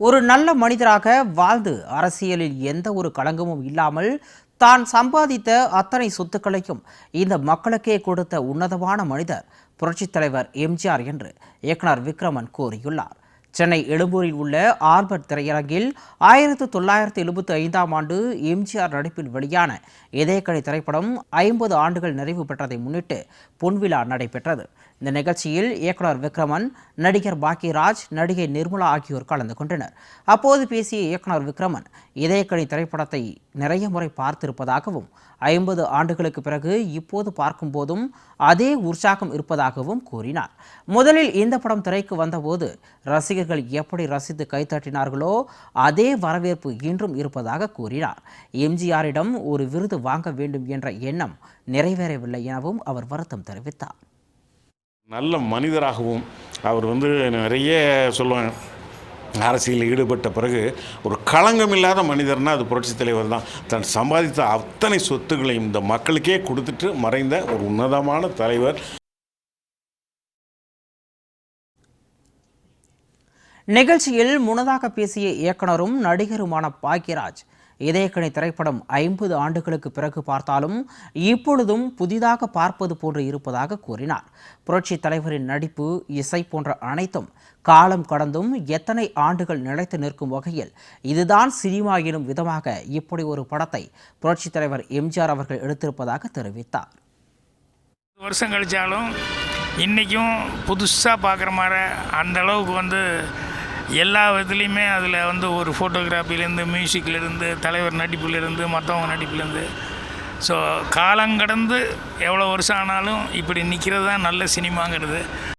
ஒரு நல்ல மனிதராக வாழ்ந்து அரசியலில் எந்த ஒரு களங்கமும் இல்லாமல் தான் சம்பாதித்த அத்தனை சொத்துக்களையும் இந்த மக்களுக்கே கொடுத்த உன்னதமான மனிதர் புரட்சித் தலைவர் எம்ஜிஆர் என்று இயக்குனர் விக்ரமன் கூறியுள்ளார். சென்னை எழும்பூரில் உள்ள ஆர்பர்ட் திரையரங்கில் ஆயிரத்து தொள்ளாயிரத்து எழுபத்தி ஐந்தாம் ஆண்டு எம்ஜிஆர் நடிப்பில் வெளியான இதயக்கணி திரைப்படம் ஐம்பது ஆண்டுகள் நிறைவு பெற்றதை முன்னிட்டு பொன்விழா நடைபெற்றது. இந்த நிகழ்ச்சியில் இயக்குனர் விக்ரமன் நடிகர் பாக்கியராஜ் நடிகை நிர்மலா ஆகியோர் கலந்து கொண்டனர். அப்போது பேசிய இயக்குனர் விக்ரமன் இதயக்கணி திரைப்படத்தை நிறைய முறை பார்த்திருப்பதாகவும் ஐம்பது ஆண்டுகளுக்கு பிறகு இப்போது பார்க்கும்போதும் அதே உற்சாகம் இருப்பதாகவும் கூறினார். முதலில் இந்த படம் திரைக்கு வந்தபோது ரசிகர்கள் எப்படி ரசித்து கைத்தட்டினார்களோ அதே வரவேற்பு இன்றும் இருப்பதாக கூறினார். எம்ஜிஆரிடம் ஒரு விருது வாங்க வேண்டும் என்ற எண்ணம் நிறைவேறவில்லை எனவும் அவர் வருத்தம் தெரிவித்தார். நல்ல மனிதராகவும் அவர் வந்து நிறைய சொல்லுவாங்க அரசியலில் ஈடுபட்ட பிறகு ஒரு களங்கம் இல்லாத மனிதர்னா அது புரட்சித் தலைவர் தான். தன் சம்பாதித்த அத்தனை சொத்துக்களையும் இந்த மக்களுக்கே கொடுத்துட்டு மறைந்த ஒரு உன்னதமான தலைவர் நிகழ்ச்சியில் முன்னதாக பேசிய இயக்குனரும் நடிகருமான பாக்யராஜ். இதயக்கணி திரைப்படம் ஐம்பது ஆண்டுகளுக்கு பிறகு பார்த்தாலும் இப்பொழுதும் புதிதாக பார்ப்பது போன்று இருப்பதாக கூறினார். புரட்சி தலைவரின் நடிப்பு இசை போன்ற அனைத்தும் காலம் கடந்தும் எத்தனை ஆண்டுகள் நிலைத்து நிற்கும் வகையில் இதுதான் சினிமா எனும் விதமாக இப்படி ஒரு படத்தை புரட்சி தலைவர் எம்ஜிஆர் அவர்கள் எடுத்திருப்பதாக தெரிவித்தார். வருஷம் கழிச்சாலும் இன்றைக்கும் புதுசாக பார்க்குற மாதிரி அந்த அளவுக்கு வந்து எல்லா விதத்துலேயுமே அதில் வந்து ஒரு ஃபோட்டோகிராஃபிலேருந்து மியூசிக்லேருந்து தலைவர் நடிப்புலேருந்து மற்றவங்க நடிப்புலேருந்து. ஸோ காலங்கடந்து எவ்வளோ வருஷம் ஆனாலும் இப்படி நிற்கிறது தான் நல்ல சினிமாங்கிறது